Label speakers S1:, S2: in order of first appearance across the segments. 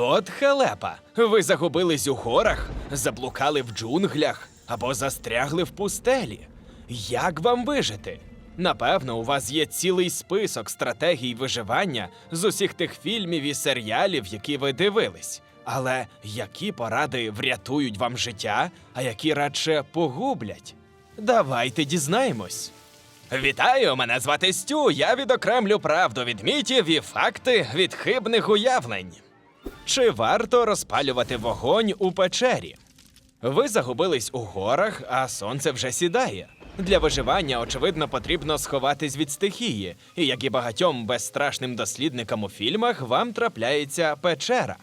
S1: От халепа. Ви загубились у горах, заблукали в джунглях або застрягли в пустелі. Як вам вижити? Напевно, у вас є цілий список стратегій виживання з усіх тих фільмів і серіалів, які ви дивились. Але які поради врятують вам життя, а які радше погублять? Давайте дізнаємось. Вітаю, мене звати Стю. Я відокремлю правду від мітів і факти від хибних уявлень. Чи варто розпалювати вогонь у печері? Ви загубились у горах, а сонце вже сідає. Для виживання, очевидно, потрібно сховатись від стихії, і як і багатьом безстрашним дослідникам у фільмах, вам трапляється печера.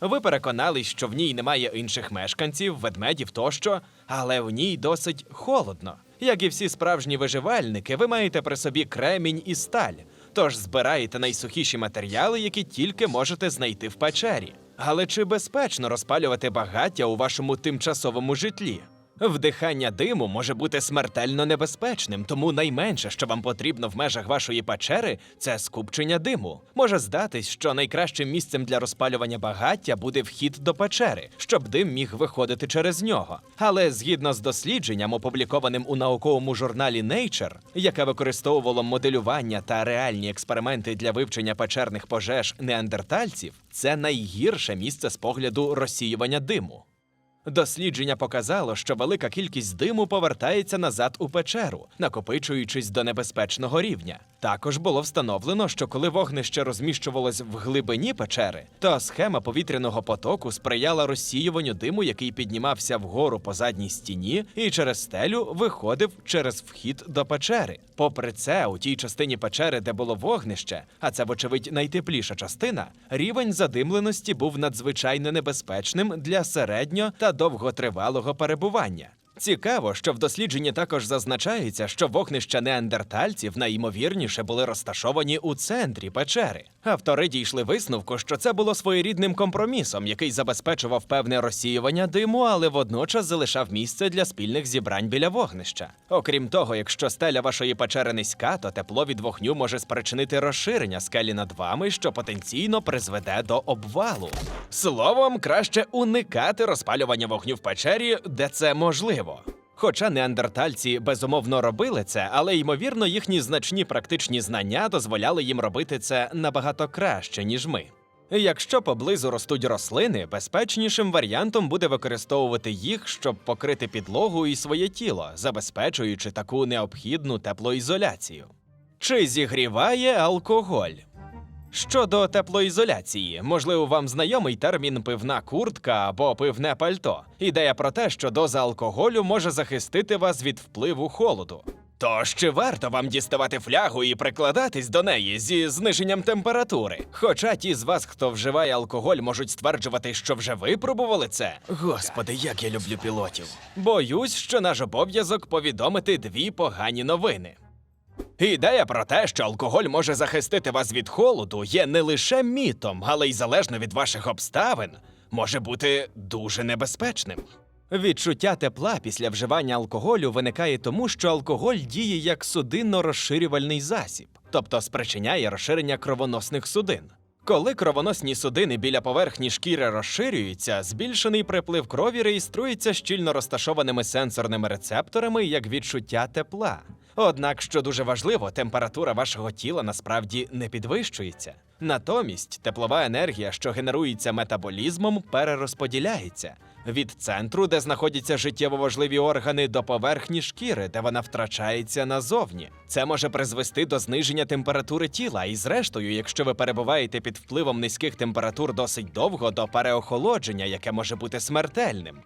S1: Ви переконались, що в ній немає інших мешканців, ведмедів тощо, але в ній досить холодно. Як і всі справжні виживальники, ви маєте при собі кремінь і сталь, тож збираєте найсухіші матеріали, які тільки можете знайти в печері. Але чи безпечно розпалювати багаття у вашому тимчасовому житлі? Вдихання диму може бути смертельно небезпечним, тому найменше, що вам потрібно в межах вашої печери, це скупчення диму. Може здатись, що найкращим місцем для розпалювання багаття буде вхід до печери, щоб дим міг виходити через нього. Але згідно з дослідженням, опублікованим у науковому журналі Nature, яке використовувало моделювання та реальні експерименти для вивчення печерних пожеж неандертальців, це найгірше місце з погляду розсіювання диму. Дослідження показало, що велика кількість диму повертається назад у печеру, накопичуючись до небезпечного рівня. Також було встановлено, що коли вогнище розміщувалось в глибині печери, то схема повітряного потоку сприяла розсіюванню диму, який піднімався вгору по задній стіні і через стелю виходив через вхід до печери. Попри це, у тій частині печери, де було вогнище, а це, вочевидь, найтепліша частина, рівень задимленості був надзвичайно небезпечним для середньо та довготривалого перебування. Цікаво, що в дослідженні також зазначається, що вогнища неандертальців найімовірніше були розташовані у центрі печери. Автори дійшли висновку, що це було своєрідним компромісом, який забезпечував певне розсіювання диму, але водночас залишав місце для спільних зібрань біля вогнища. Окрім того, якщо стеля вашої печери низька, то тепло від вогню може спричинити розширення скелі над вами, що потенційно призведе до обвалу. Словом, краще уникати розпалювання вогню в печері, де це можливо. Хоча неандертальці безумовно робили це, але ймовірно їхні значні практичні знання дозволяли їм робити це набагато краще, ніж ми. Якщо поблизу ростуть рослини, безпечнішим варіантом буде використовувати їх, щоб покрити підлогу і своє тіло, забезпечуючи таку необхідну теплоізоляцію. Чи зігріває алкоголь? Щодо теплоізоляції, можливо, вам знайомий термін пивна куртка або пивне пальто. Ідея про те, що доза алкоголю може захистити вас від впливу холоду. Тож чи варто вам діставати флягу і прикладатись до неї зі зниженням температури? Хоча ті з вас, хто вживає алкоголь, можуть стверджувати, що вже випробували це. Господи, як я люблю пілотів. Боюсь, що наш обов'язок повідомити дві погані новини. Ідея про те, що алкоголь може захистити вас від холоду, є не лише мітом, але й залежно від ваших обставин, може бути дуже небезпечним. Відчуття тепла після вживання алкоголю виникає тому, що алкоголь діє як судинно-розширювальний засіб, тобто спричиняє розширення кровоносних судин. Коли кровоносні судини біля поверхні шкіри розширюються, збільшений приплив крові реєструється щільно розташованими сенсорними рецепторами як відчуття тепла. Однак, що дуже важливо, температура вашого тіла насправді не підвищується. Натомість теплова енергія, що генерується метаболізмом, перерозподіляється від центру, де знаходяться життєво важливі органи, до поверхні шкіри, де вона втрачається назовні. Це може призвести до зниження температури тіла, і зрештою, якщо ви перебуваєте під впливом низьких температур досить довго, до переохолодження, яке може бути смертельним.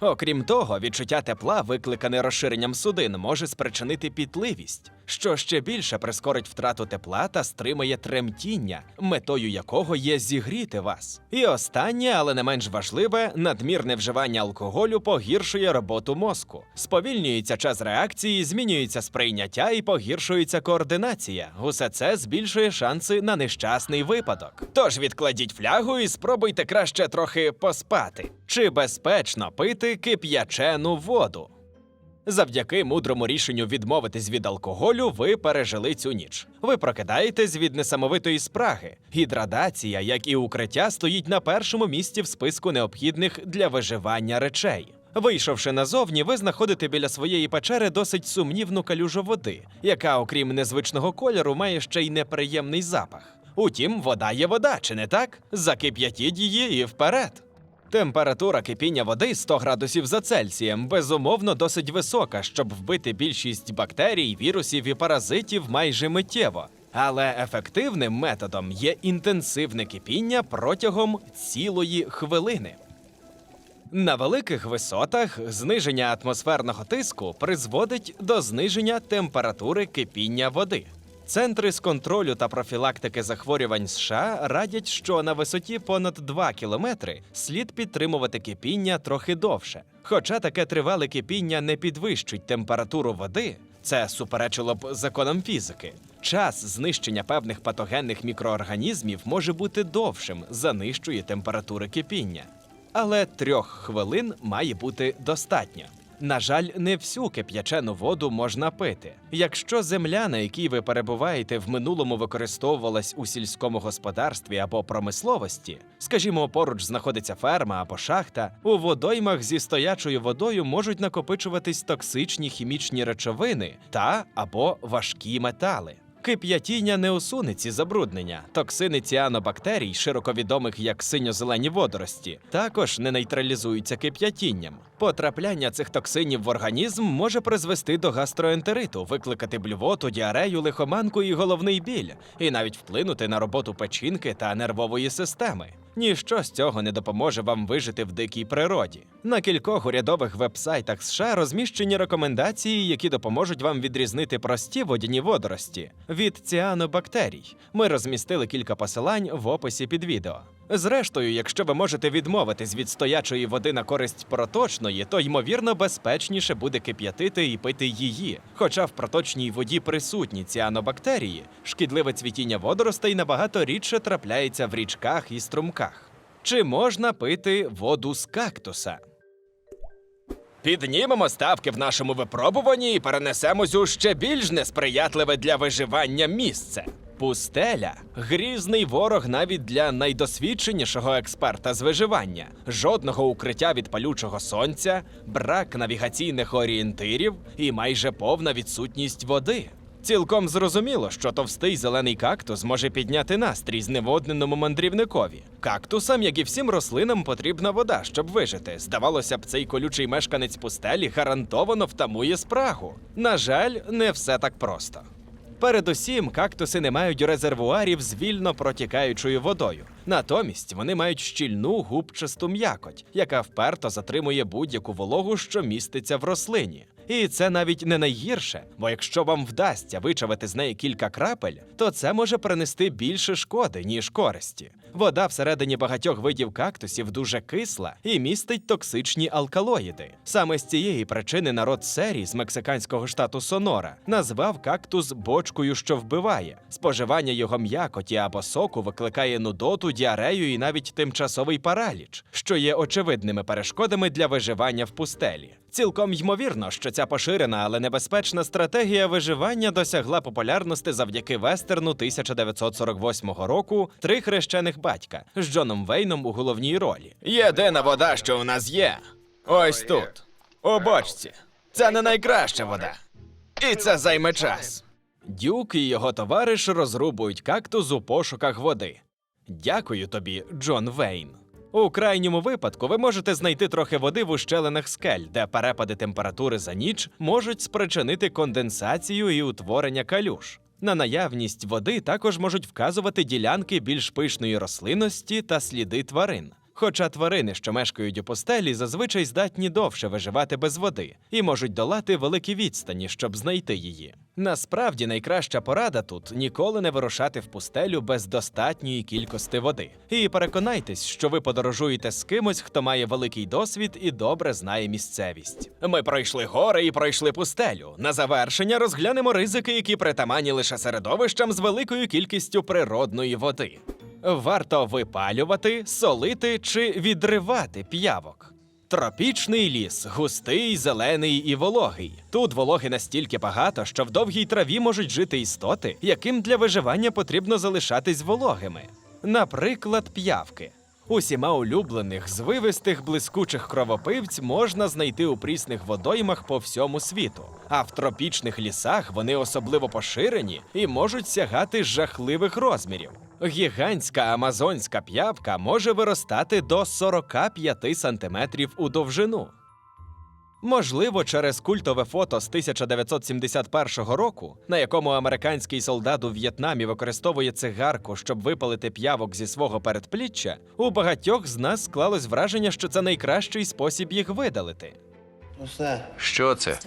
S1: Окрім того, відчуття тепла, викликане розширенням судин, може спричинити пітливість, що ще більше прискорить втрату тепла та стримає тремтіння, метою якого є зігріти вас. І останнє, але не менш важливе, надмірне вживання алкоголю погіршує роботу мозку. Сповільнюється час реакції, змінюється сприйняття і погіршується координація. Усе це збільшує шанси на нещасний випадок. Тож відкладіть флягу і спробуйте краще трохи поспати. Чи безпечно пити кип'ячену воду? Завдяки мудрому рішенню відмовитись від алкоголю, ви пережили цю ніч. Ви прокидаєтесь від несамовитої спраги. Гідрадація, як і укриття, стоїть на першому місці в списку необхідних для виживання речей. Вийшовши назовні, ви знаходите біля своєї печери досить сумнівну калюжу води, яка, окрім незвичного кольору, має ще й неприємний запах. Утім, вода є вода, чи не так? Закип'ятіть її і вперед. Температура кипіння води 100 градусів за Цельсієм безумовно досить висока, щоб вбити більшість бактерій, вірусів і паразитів майже миттєво. Але ефективним методом є інтенсивне кипіння протягом цілої хвилини. На великих висотах зниження атмосферного тиску призводить до зниження температури кипіння води. Центри з контролю та профілактики захворювань США радять, що на висоті понад 2 кілометри слід підтримувати кипіння трохи довше. Хоча таке тривале кипіння не підвищить температуру води, це суперечило б законам фізики. Час знищення певних патогенних мікроорганізмів може бути довшим за нижчої температури кипіння але трьох хвилин має бути достатньо. На жаль, не всю кип'ячену воду можна пити. Якщо земля, на якій ви перебуваєте, в минулому використовувалась у сільському господарстві або промисловості, скажімо, поруч знаходиться ферма або шахта, у водоймах зі стоячою водою можуть накопичуватись токсичні хімічні речовини та або важкі метали. Кип'ятіння не усуне ці забруднення. Токсини ціанобактерій, широко відомих як синьо-зелені водорості, також не нейтралізуються кип'ятінням. Потрапляння цих токсинів в організм може призвести до гастроентериту, викликати блювоту, діарею, лихоманку і головний біль, і навіть вплинути на роботу печінки та нервової системи. Ніщо з цього не допоможе вам вижити в дикій природі. На кількох урядових вебсайтах США розміщені рекомендації, які допоможуть вам відрізнити прості водяні водорості від ціанобактерій. Ми розмістили кілька посилань в описі під відео. Зрештою, якщо ви можете відмовитись від стоячої води на користь проточної, то ймовірно безпечніше буде кип'ятити і пити її. Хоча в проточній воді присутні ціанобактерії, шкідливе цвітіння водоростей набагато рідше трапляється в річках і струмках. Чи можна пити воду з кактуса? Піднімемо ставки в нашому випробуванні і перенесемось у ще більш несприятливе для виживання місце. Пустеля грізний ворог навіть для найдосвідченішого експерта з виживання. Жодного укриття від палючого сонця, брак навігаційних орієнтирів і майже повна відсутність води. Цілком зрозуміло, що товстий зелений кактус може підняти настрій зневодненому мандрівникові. Кактусам, як і всім рослинам, потрібна вода, щоб вижити. Здавалося б, цей колючий мешканець пустелі гарантовано втамує спрагу. На жаль, не все так просто. Передусім, кактуси не мають резервуарів з вільно протікаючою водою. Натомість вони мають щільну губчасту м'якоть, яка вперто затримує будь-яку вологу, що міститься в рослині. І це навіть не найгірше, бо якщо вам вдасться вичавити з неї кілька крапель, то це може принести більше шкоди, ніж користі. Вода всередині багатьох видів кактусів дуже кисла і містить токсичні алкалоїди. Саме з цієї причини народ серії з мексиканського штату Сонора назвав кактус бочкою, що вбиває. Споживання його м'якоті або соку викликає нудоту, діарею і навіть тимчасовий параліч, що є очевидними перешкодами для виживання в пустелі. Цілком ймовірно, що ця поширена, але небезпечна стратегія виживання досягла популярності завдяки вестерну 1948 року Три хрещених батька з Джоном Вейном у головній ролі. Єдина вода, що у нас є. Ось тут, у бочці. Це не найкраща вода. І це займе час. Дюк і його товариш розрубують кактус у пошуках води. Дякую тобі, Джон Вейн. У крайньому випадку ви можете знайти трохи води в ущелинах скель, де перепади температури за ніч можуть спричинити конденсацію і утворення калюж. На наявність води також можуть вказувати ділянки більш пишної рослинності та сліди тварин. Хоча тварини, що мешкають у пустелі, зазвичай здатні довше виживати без води і можуть долати великі відстані, щоб знайти її. Насправді найкраща порада тут ніколи не вирушати в пустелю без достатньої кількості води. І переконайтесь, що ви подорожуєте з кимось, хто має великий досвід і добре знає місцевість. Ми пройшли гори і пройшли пустелю. На завершення розглянемо ризики, які притаманні лише середовищам з великою кількістю природної води. Варто випалювати, солити чи відривати п'явок. Тропічний ліс густий, зелений і вологий. Тут вологи настільки багато, що в довгій траві можуть жити істоти, яким для виживання потрібно залишатись вологими. Наприклад, п'явки. Усіма улюблених, звивистих, блискучих кровопивць можна знайти у прісних водоймах по всьому світу. А в тропічних лісах вони особливо поширені і можуть сягати жахливих розмірів. Гігантська амазонська п'явка може виростати до 45 сантиметрів у довжину. Можливо, через культове фото з 1971 року, на якому американський солдат у В'єтнамі використовує цигарку, щоб випалити п'явок зі свого передпліччя, у багатьох з нас склалось враження, що це найкращий спосіб їх видалити.
S2: What's that?
S3: Що це?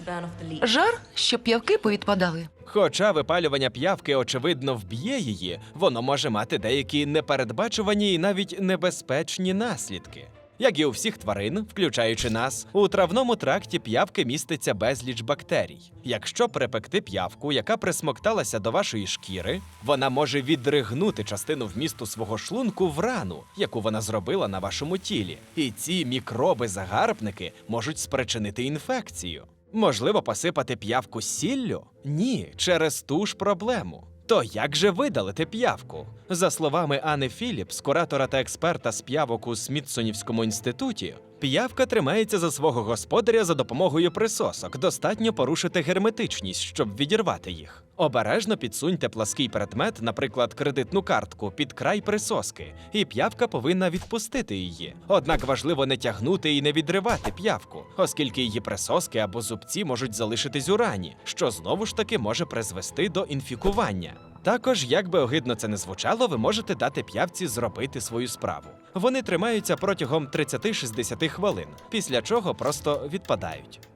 S4: Жар, щоб п'явки повідпадали.
S1: Хоча випалювання п'явки, очевидно, вб'є її, воно може мати деякі непередбачувані і навіть небезпечні наслідки. Як і у всіх тварин, включаючи нас, у травному тракті п'явки міститься безліч бактерій. Якщо припекти п'явку, яка присмокталася до вашої шкіри, вона може відригнути частину вмісту свого шлунку в рану, яку вона зробила на вашому тілі. І ці мікроби-загарбники можуть спричинити інфекцію. Можливо, посипати п'явку сіллю? Ні, через ту ж проблему. То як же видалити п'явку? За словами Ани Філіпс, куратора та експерта з п'явок у Смітсонівському інституті, п'явка тримається за свого господаря за допомогою присосок. Достатньо порушити герметичність, щоб відірвати їх. Обережно підсуньте плаский предмет, наприклад, кредитну картку, під край присоски, і п'явка повинна відпустити її. Однак важливо не тягнути і не відривати п'явку, оскільки її присоски або зубці можуть залишитись у рані, що знову ж таки може призвести до інфікування. Також, як би огидно це не звучало, ви можете дати п'явці зробити свою справу. Вони тримаються протягом 30-60 хвилин, після чого просто відпадають.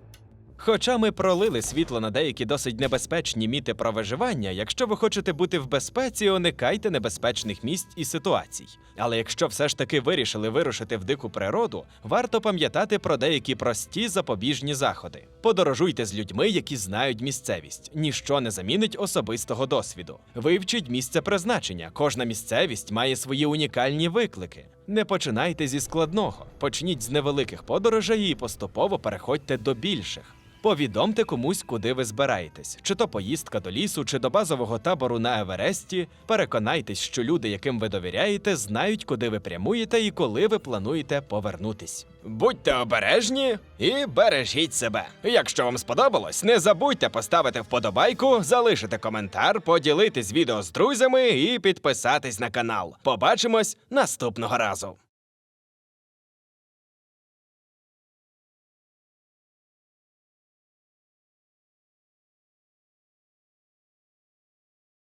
S1: Хоча ми пролили світло на деякі досить небезпечні міти про виживання, якщо ви хочете бути в безпеці, уникайте небезпечних місць і ситуацій. Але якщо все ж таки вирішили вирушити в дику природу, варто пам'ятати про деякі прості запобіжні заходи. Подорожуйте з людьми, які знають місцевість. Ніщо не замінить особистого досвіду. Вивчіть місце призначення. Кожна місцевість має свої унікальні виклики. Не починайте зі складного, почніть з невеликих подорожей і поступово переходьте до більших. Повідомте комусь, куди ви збираєтесь, чи то поїздка до лісу, чи до базового табору на Евересті. Переконайтесь, що люди, яким ви довіряєте, знають, куди ви прямуєте і коли ви плануєте повернутись. Будьте обережні і бережіть себе. Якщо вам сподобалось, не забудьте поставити вподобайку, залишити коментар, поділитись відео з друзями і підписатись на канал. Побачимось наступного разу.